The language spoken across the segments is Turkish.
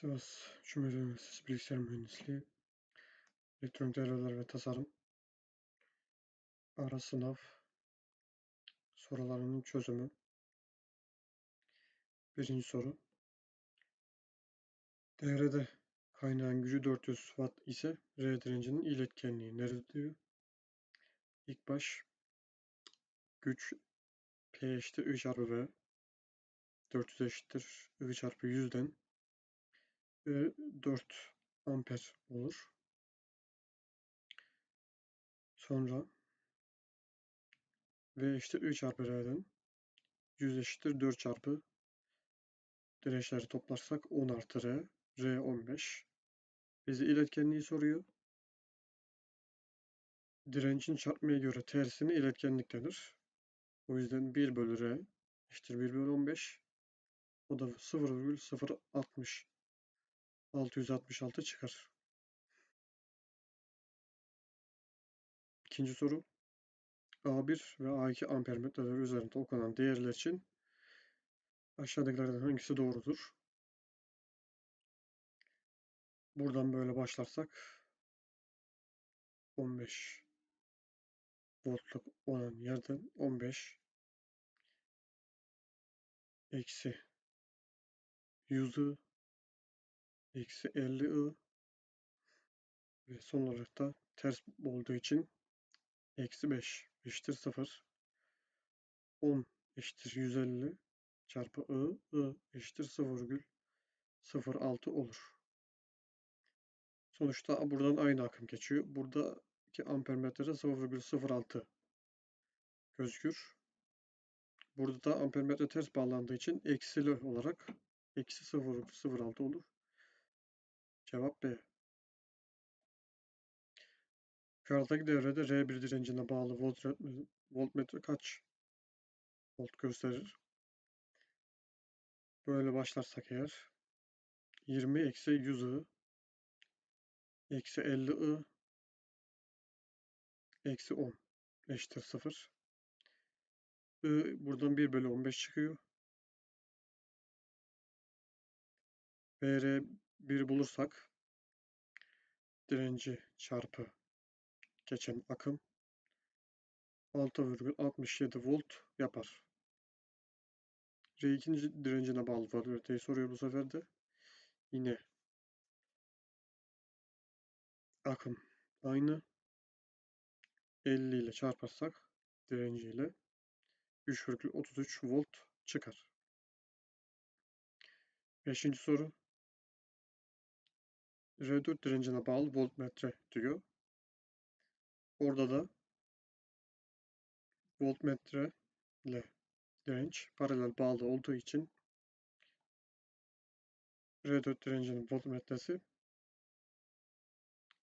Sivas Cumhuriyet Üniversitesi Bilgisayar Mühendisliği Elektronik Devreler ve Tasarım Ara Sınav Sorularının Çözümü. Birinci soru. Devrede kaynağın gücü 400 Watt ise R direncinin iletkenliği nedir diyor. İlk baş güç P eşittir I çarpı V. 400 eşittir I çarpı 100'den ve 4 amper olur. Sonra V eşittir I çarpı R'den 100 eşittir 4 çarpı dirençleri toplarsak 10 artı R, R 15. Bizi iletkenliği soruyor. Direncin çarpmaya göre tersine iletkenlik denir. O yüzden 1 bölü R eşittir 1 bölü 15. O da 0,060 666 çıkar. İkinci soru. A1 ve A2 ampermetreler üzerinde okunan değerler için aşağıdakilerden hangisi doğrudur? Buradan böyle başlarsak 15 voltluk olan yerden 15 eksi 100 I eksi 50 I ve son olarak da ters olduğu için eksi 5 eşittir 0 10 eşittir 150 çarpı I I eşittir 0,06 olur. Sonuçta buradan aynı akım geçiyor. Buradaki ampermetrede 0,06 gözükür. Burada da ampermetre ters bağlandığı için eksili olarak eksi 0,06 olur. Cevap B. Yukarıdaki devrede R1 direncine bağlı voltmetre, voltmetre kaç volt gösterir? Böyle başlarsak eğer 20 eksi 100 I eksi 50 I eksi 10 eşittir 0. I buradan 1 bölü 15 çıkıyor. VR 1 bulursak direnci çarpı geçen akım 6,67 volt yapar. R ikinci direncine bağlı volteyi soruyor bu sefer de. Yine akım aynı. 50 ile çarparsak direnciyle 3,33 volt çıkar. Beşinci soru. R4 direncine bağlı voltmetre diyor. Orada da voltmetre ile direnç paralel bağlı olduğu için R4 direncinin voltmetresi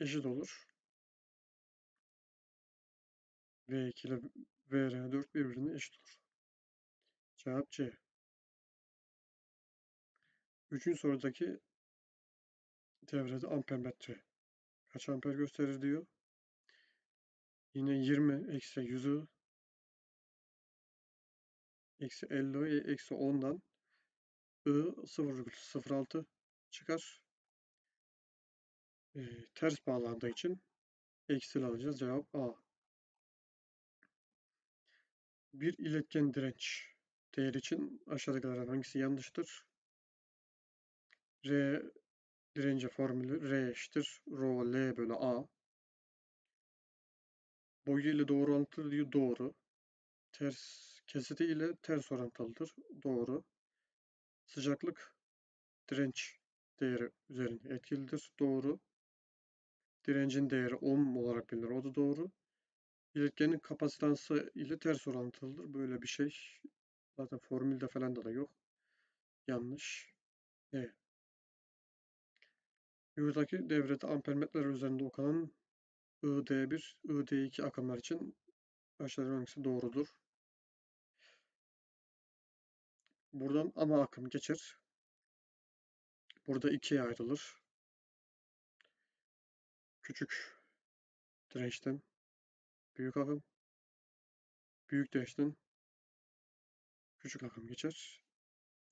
eşit olur. V2 ile VR4 birbirine eşit olur. Cevap C. Üçüncü sorudaki devrede ampermetre kaç amper gösterir diyor. Yine 20 eksi 100'ü eksi 50 eksi 10'dan I 0,06 çıkar. E, ters bağlandığı için eksi alacağız. Cevap A. Bir iletken direnç değer için aşağıdakilerden hangisi yanlıştır? R direnci formülü R eşittir rho L bölü A. Boyu ile doğru orantılı diyor doğru. Ters kesiti ile ters orantılıdır. Doğru. Sıcaklık direnç değeri üzerinde etkilidir. Doğru. Direncin değeri ohm olarak bilinir. O da doğru. İletkenin kapasitansı ile ters orantılıdır. Böyle bir şey zaten formülde falan da, da yok. Yanlış. E. Yukarıdaki devrede ampermetreler üzerinde okunan ID1, ID2 akımlar için aşağıdan hangisi doğrudur? Buradan ana akım geçer. Burada ikiye ayrılır. Küçük dirençten büyük akım, büyük dirençten küçük akım geçer.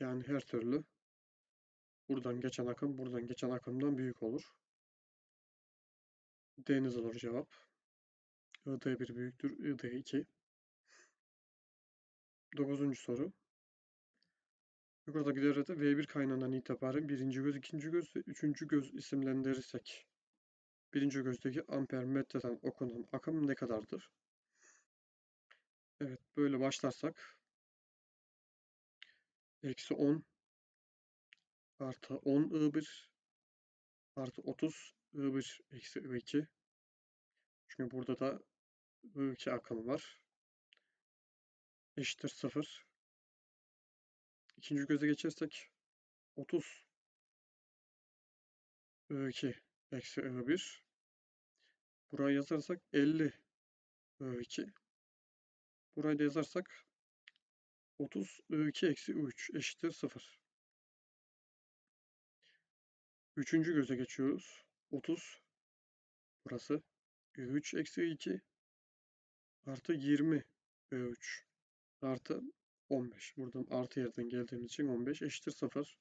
Yani her türlü Buradan geçen akım buradan geçen akımdan büyük olur. Deniz olur cevap. ID1 büyüktür. ID2. Dokuzuncu soru. Yukarıdaki devrede V1 kaynağından itibaren birinci göz, ikinci göz ve üçüncü göz isimlendirirsek birinci gözdeki amper metreden okunan akım ne kadardır? Evet böyle başlarsak eksi 10 artı 10 I1 artı 30 I1 eksi I2 çünkü burada da I2 akımı var. Eşittir 0. İkinci göze geçersek 30 I2 eksi I1 buraya yazarsak 50 I2 burayı da yazarsak 30 I2 eksi I3 eşittir 0. Üçüncü göze geçiyoruz. 30 burası I3 eksi I2 artı 20 I3 artı 15. Buradan artı yerden geldiğimiz için 15 eşittir 0.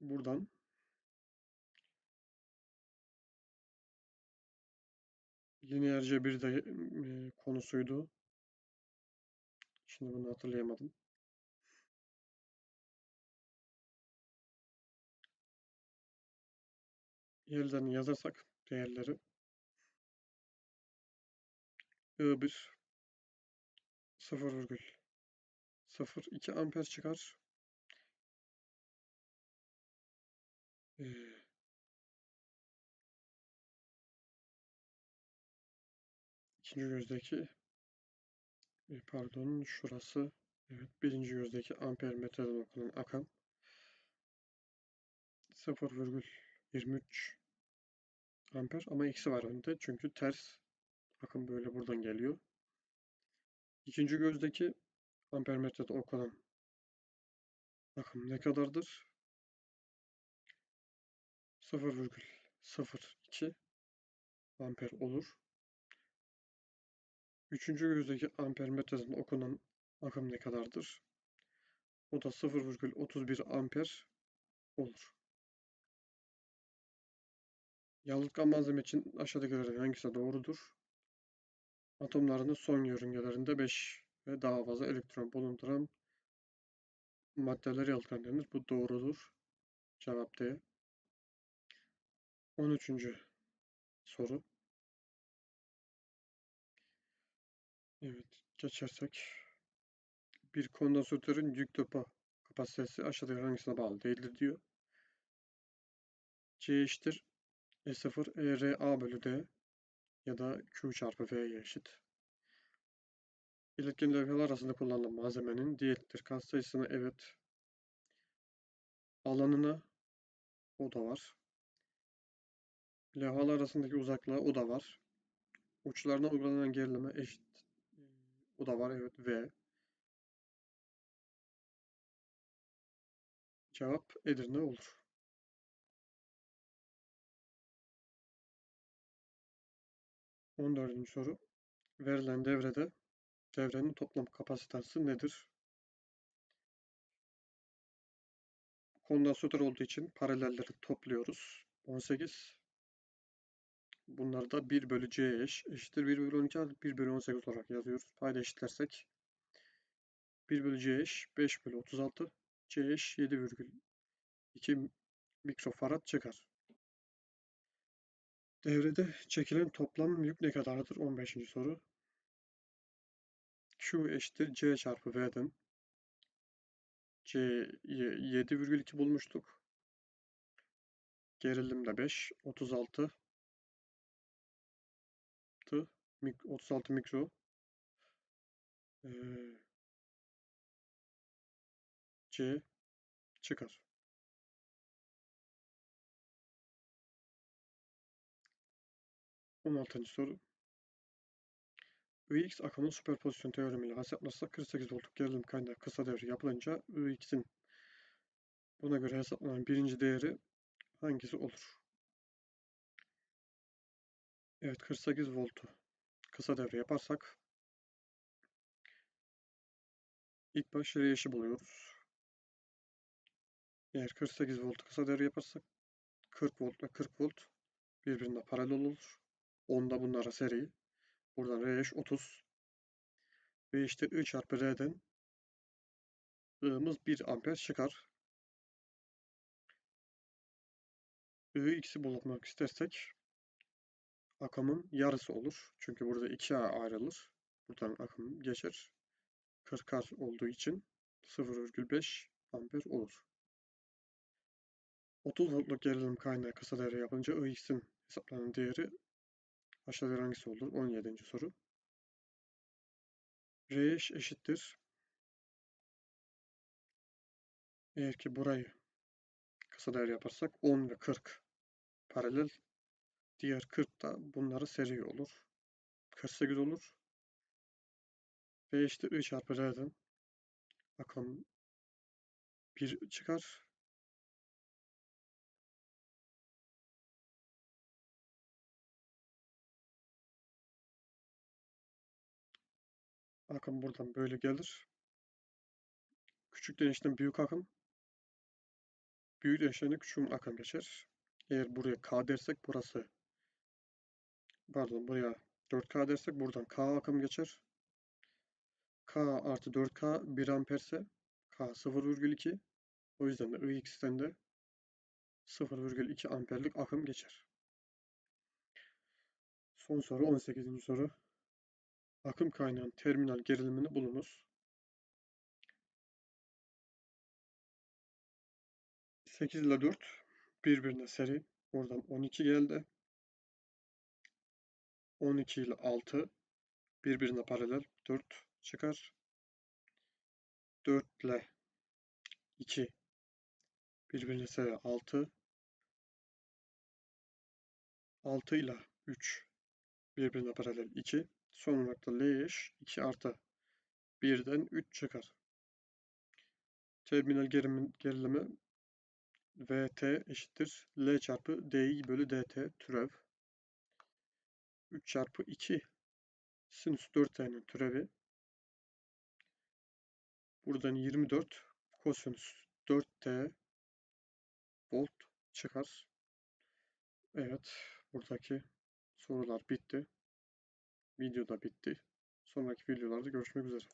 Buradan lineer cebir de e, konusuydu. Şimdi bunu hatırlayamadım. Yerlerini yazarsak değerleri I1 0,02 amper çıkar. Ee, ikinci gözdeki e, pardon şurası evet birinci gözdeki amper metreden okunan akım 0,23 amper ama eksi var önde çünkü ters akım böyle buradan geliyor. İkinci gözdeki ampermetrede okunan akım ne kadardır? 0,02 amper olur. Üçüncü gözdeki ampermetreden okunan akım ne kadardır? O da 0,31 amper olur. Yalıtkan malzeme için aşağıdakilerden hangisi doğrudur? Atomlarının son yörüngelerinde 5 ve daha fazla elektron bulunduran maddeler yalıtkan denir. Bu doğrudur. Cevap D. 13. soru. Evet, geçersek. Bir kondansatörün yük depo kapasitesi aşağıdaki hangisine bağlı değildir diyor. C eşittir E0 ERA bölü D ya da Q çarpı V'ye eşit. İletken levhalar arasında kullanılan malzemenin diyettir. Kat sayısına evet. Alanına o da var. Levhalar arasındaki uzaklığa o da var. Uçlarına uygulanan gerileme eşit. O da var evet V. Cevap Edirne olur. On dördüncü soru. Verilen devrede devrenin toplam kapasitesi nedir? Kondansatör olduğu için paralelleri topluyoruz. 18. Bunları da 1 bölü C eş eşittir 1 bölü 12 artı 1 bölü 18 olarak yazıyoruz. Payda eşitlersek 1 bölü C eş 5 bölü 36 C eş 7,2 mikrofarad çıkar. Devrede çekilen toplam yük ne kadardır? 15. soru. Q eşittir C çarpı V'den. C 7,2 bulmuştuk. Gerilim de 5. 36 36 mikro ee, C çıkar. On altıncı soru. Ix akımın süperpozisyon teoremiyle hesaplarsak 48 voltluk gerilim kaynağı kısa devre yapılınca Ix'in buna göre hesaplanan birinci değeri hangisi olur? Evet 48 voltu kısa devre yaparsak İlk baş R5'i buluyoruz. Eğer 48 volt kısa devre yaparsak 40 volt ve 40 volt birbirine paralel olur. Onda bunlara seri. Buradan R5 30. Ve işte I çarpı R'den I'mız 1 amper çıkar. I'x'i bulmak istersek akımın yarısı olur. Çünkü burada 2'ye ayrılır. Buradan akım geçer. 40 olduğu için 0,5 amper olur. 30 voltluk gerilim kaynağı kısa devre yapınca Ix'in hesaplanan değeri aşağıda hangisi olur? 17. soru. R eşittir. Eğer ki burayı kısa devre yaparsak 10 ve 40 paralel. Diğer 40 da bunları seri olur. 48 olur. V eşittir I çarpı R'den akım 1 çıkar. Akım buradan böyle gelir. Küçük denişten büyük akım. Büyük denişten küçük akım geçer. Eğer buraya K dersek burası pardon buraya 4K dersek buradan K akım geçer. K artı 4K 1 amperse K 0,2 o yüzden de Ix'ten de 0,2 amperlik akım geçer. Son soru 18. soru. Akım kaynağının terminal gerilimini bulunuz. 8 ile 4 birbirine seri. Oradan 12 geldi. 12 ile 6 birbirine paralel 4 çıkar. 4 ile 2 birbirine seri 6. 6 ile 3 birbirine paralel 2. Son olarak da L eş 2 artı 1'den 3 çıkar. Terminal gerilim, gerilimi VT eşittir L çarpı DI bölü DT türev. 3 çarpı 2 sinüs 4T'nin türevi. Buradan 24 kosinüs 4T volt çıkar. Evet, buradaki sorular bitti. Video da bitti. Sonraki videolarda görüşmek üzere.